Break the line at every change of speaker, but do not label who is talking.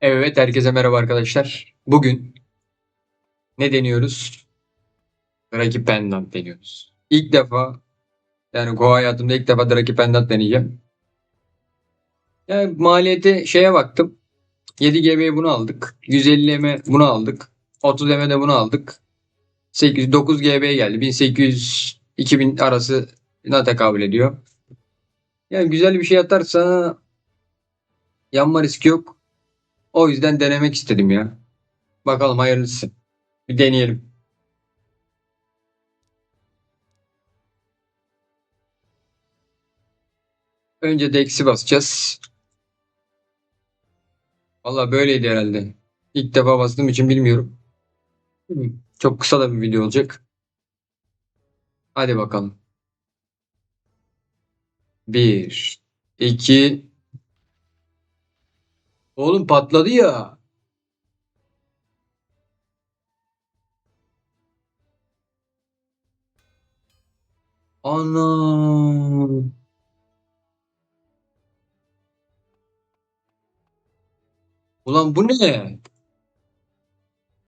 Evet, herkese merhaba arkadaşlar. Bugün ne deniyoruz? Draki Pendant deniyoruz. İlk defa yani Go hayatımda ilk defa Draki Pendant deneyeceğim. Yani maliyeti şeye baktım. 7 GB'ye bunu aldık. 150 M bunu aldık. 30 M de bunu aldık. 8 9 GB geldi. 1800 2000 arasına tekabül ediyor. Yani güzel bir şey atarsa yanma riski yok. O yüzden denemek istedim ya. Bakalım hayırlısı. Bir deneyelim. Önce de eksi basacağız. Valla böyleydi herhalde. İlk defa bastığım için bilmiyorum. Çok kısa da bir video olacak. Hadi bakalım. Bir, iki. Oğlum patladı ya. Ana. Ulan bu ne?